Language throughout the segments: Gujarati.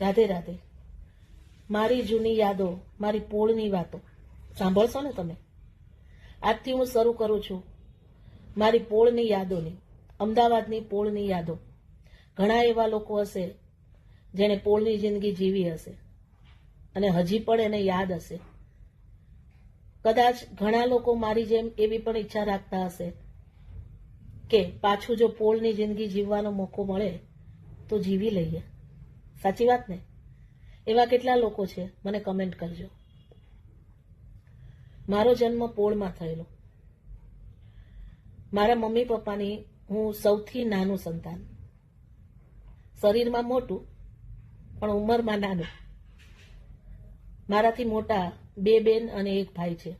રાધે રાધે. મારી જૂની યાદો, મારી પોળની વાતો. સાંભળશો ને તમે? આજથી હું શરૂ કરું છું મારી પોળની યાદોની, અમદાવાદની પોળની યાદો. ઘણા એવા લોકો હશે જેણે પોળની જિંદગી જીવી હશે અને હજી પણ એને યાદ હશે. કદાચ ઘણા લોકો મારી જેમ એવી પણ ઈચ્છા રાખતા હશે કે પાછું જો પોળની જિંદગી જીવવાનો મોકો મળે તો જીવી લઈએ. સાચી વાત ને? એવા કેટલા લોકો છે? મને કમેન્ટ કરજો. મારો જન્મ પોળમાં થયેલો. મારા મમ્મી પપ્પાની હું સૌથી નાનું સંતાન. શરીરમાં મોટું, પણ ઉંમરમાં નાનું. મારાથી મોટા બે બેન અને એક ભાઈ છે.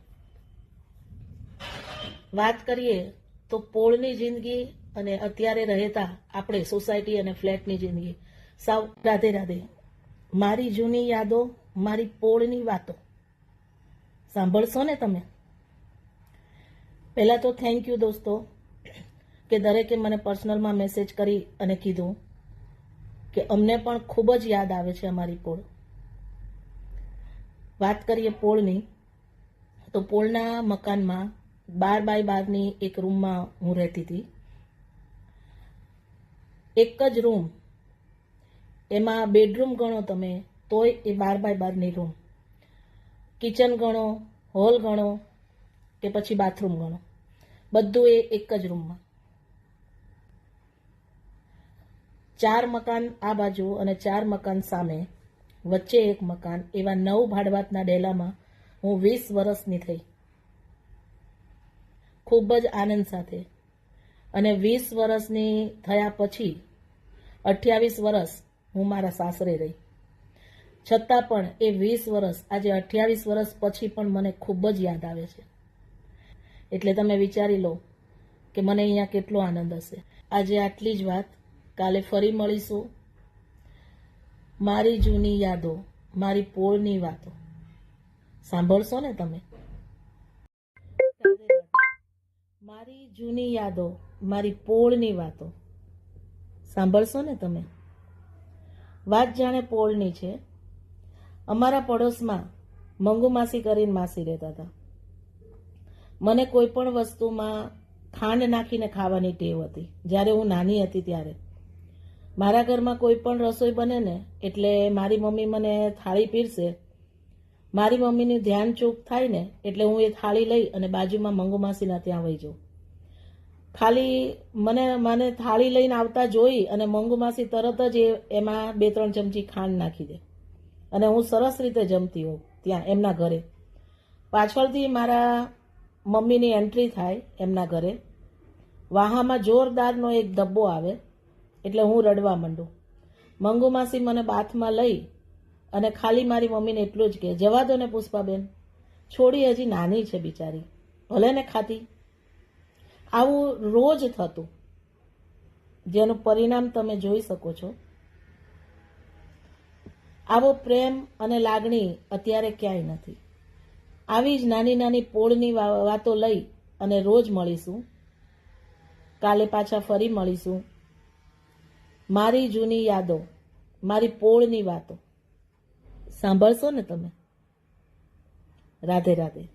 વાત કરીએ તો પોળની જિંદગી અને અત્યારે રહેતા આપણે સોસાયટી અને ફ્લેટની જિંદગી. સાવ, રાધે રાધે. મારી જૂની યાદો, મારી પોળની વાતો. સાંભળશો ને તમે? પહેલાં તો થેન્ક યુ દોસ્તો, કે દરેકે મને પર્સનલમાં મેસેજ કરી અને કીધું કે અમને પણ ખૂબ જ યાદ આવે છે અમારી પોળ. વાત કરીએ પોળની, તો પોળના મકાનમાં બાર બાય બારની એક રૂમમાં હું રહેતી હતી. એક જ રૂમ એમાં બેડરૂમ ગણો તમે, તોય એ બાર બાય બારની રૂમ કિચન ગણો હોલ ગણો, કે પછી બાથરૂમ ગણો. બધું એ એક જ રૂમમાં ચાર મકાન આ બાજુ અને ચાર મકાન સામે, વચ્ચે એક મકાન, એવા નવ ભાડવાતના ડેલામાં હું વીસ વર્ષની થઈ. ખૂબ જ આનંદ સાથે. અને વીસ વર્ષની થયા પછી, અઠ્યાવીસ વર્ષ હું મારા સાસરે રહી. છતાં પણ એ વીસ વર્ષ, આજે અઠ્યાવીસ વર્ષ પછી પણ મને ખૂબ જ યાદ આવે છે. એટલે તમે વિચારી લો કે મને અહીંયા કેટલો આનંદ હશે. આજે આટલી જ વાત, કાલે ફરી મળીશું. મારી જૂની યાદો, મારી પોળની વાતો. સાંભળશો ને તમે? મારી જૂની યાદો, મારી પોળની વાતો. સાંભળશો ને તમે? વાત જાણે પોળની છે. અમારા પડોશમાં મંગુ માસી કરીને માસી રહેતા હતા. મને કોઈ પણ વસ્તુમાં ખાંડ નાખીને ખાવાની ટેવ હતી. જ્યારે હું નાની હતી ત્યારે. મારા ઘરમાં કોઈ પણ રસોઈ બને ને એટલે મારી મમ્મી મને થાળી પીરશે મારી મમ્મીનું ધ્યાન ચૂક થાય ને એટલે હું એ થાળી લઈ અને બાજુમાં મંગુ માસીના ત્યાં વહી જાઉં. ખાલી મને મને થાળી લઈને આવતા જોઈ અને મંગુમાસી તરત જ એમાં બે, ત્રણ ચમચી ખાંડ નાખી દે. અને હું સરસ રીતે જમતી હોઉં ત્યાં, એમના ઘરે. પાછળથી મારા મમ્મીની એન્ટ્રી થાય એમના ઘરે. વાહામાં જોરદારનો એક ધબ્બો આવે, એટલે હું રડવા માંડું. મંગુમાસી મને બાથમાં લઈ અને ખાલી મારી મમ્મીને એટલું જ કે, જવા દો ને પુષ્પાબેન. છોડી હજી નાની છે બિચારી. ભલે ને ખાતી. આવું રોજ થતું. જેનું પરિણામ તમે જોઈ શકો છો. આવો પ્રેમ અને લાગણી અત્યારે ક્યાંય નથી. આવી જ નાની નાની પોળની વાતો લઈ અને રોજ મળીશું. કાલે પાછા ફરી મળીશું. મારી જૂની યાદો, મારી પોળની વાતો. સાંભળશો ને તમે? રાધે રાધે.